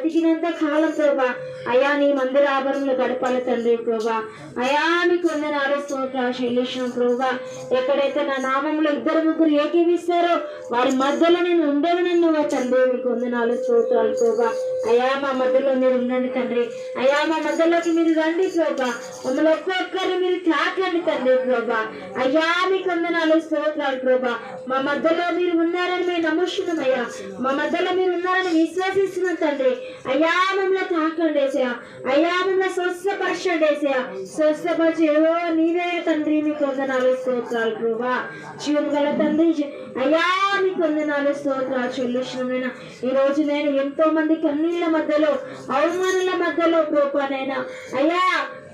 బతికినంత కాలం ప్రభా. అయా నీ మందిర ఆభరణలు గడపాలి తండ్రి ప్రభా. అయా మీకు వందనాలు స్తోత్ర శైలేషం ప్రభా. ఎక్కడైతే నా నామంలో ఇద్దరు ముగ్గురు ఏకీవిస్తారో వారి మధ్యలో నేను ఉండేది నువ్వు తండ్రి? మీకు వందనాలు స్తోత్రాలు ప్రభా. అయా మా మధ్యలో మీరు ఉండండి తండ్రి. అయా మా మధ్యలోకి మీరు రండి ప్రభా. మమ్మల్ని ఒక్కొక్కరు మీరు తాకండి తండ్రి ప్రభా. అయ్యా మీకు వందనాలు స్తోత్రాలు ప్రభా. మా మధ్యలో మీరు ఉన్నారని మేము నమ్ముతున్నామయ్యా మా మధ్యలో మీరు ఉన్నారని విశ్వసిస్తున్నాం తండ్రి. అయ్యా మమ్మల్ని తాకండి ఏసయ్యా అయ్యా మమ్మల్ని స్వస్థపరచండి ఏసయ్యా స్వస్థపరిచి ఏవో నీవే తండ్రి మీకు వందనాలు స్తోత్రాలు ప్రభా. జీవం గల తండ్రి అయ్యా మీకు వందనాలు స్తోత్రాలు చెల్లిస్తున్నాం ఈ రోజు నేను ఎంతో మంది కన్నీళ్ళ మధ్యలో అవమానాల మధ్యలో ప్రభానైనా అయ్యా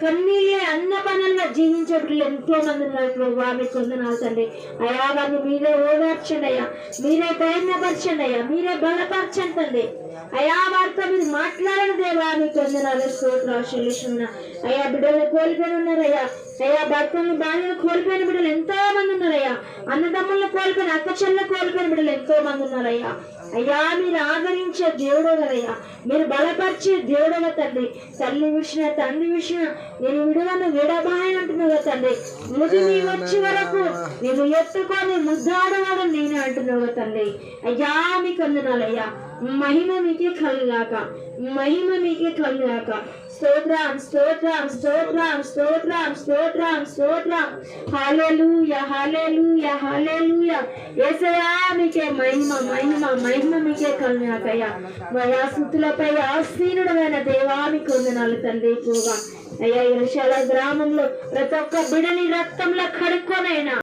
కన్నీళ్ళే అన్న పనుల్లో జీవించే ఎంతో మంది ఉన్నారు ప్రభా మీకు వందనాలు తండ్రి. అయ్యా వారిని మీరే ఓదార్చండి అయ్యా. మీరే ధైర్యపరచండి అయ్యా. మీరే బలపరచండి తండ్రి. అయ్యా వారితో మీరు మాట్లాడిన దేవా. మీకు వందనాలు స్తోత్రాలు చెల్లిస్తున్నా అయ్యా బిడ్డలు కోల్పోయి ఉన్నారయ్యా అయ్యా. భర్తలను భార్యను కోల్పోయిన బిడ్డలు ఎంతో మంది ఉన్నారయ్యా అన్నదమ్ములను కోల్పోయిన అక్క చెల్లెలు కోల్పోయిన బిడ్డలు ఎంతో మంది ఉన్నారయ్యా. అయ్యా మీరు ఆదరించే దేవుడు కదయ్యా మీరు బలపరిచే దేవుడు తండ్రి? తల్లి విషయ తండ్రి విషయం నేను విడువను విడబాయని కదా తండ్రి. ముది నీ వచ్చే వరకు నేను ఎత్తుకొని ముద్దాడవాడు నేనే అంటున్నావు తండ్రి. అయ్యా మీకు అందనాలయ్యా మహిమ మీకే కలుగాక మహిమ మీకే కలుగాక. స్తోత్రం స్తోత్రం స్తోత్రం స్తోత్రం స్తోత్రం స్తోత్రం. హాలేలుయ హాలేలుయ హాలేలుయ ఏసయా మీకే మహిమ మహిమ మహిమ మీకే కలుగాకయ్యా. మయా స్థుతులపై ఆసీనుడమైన దేవా మీకు వందనాలు తండ్రి ఎక్కువగా. అయ్యా ఇరుషాల గ్రామంలో ప్రతి ఒక్క బిడని రక్తంలో కడుక్కొనైనా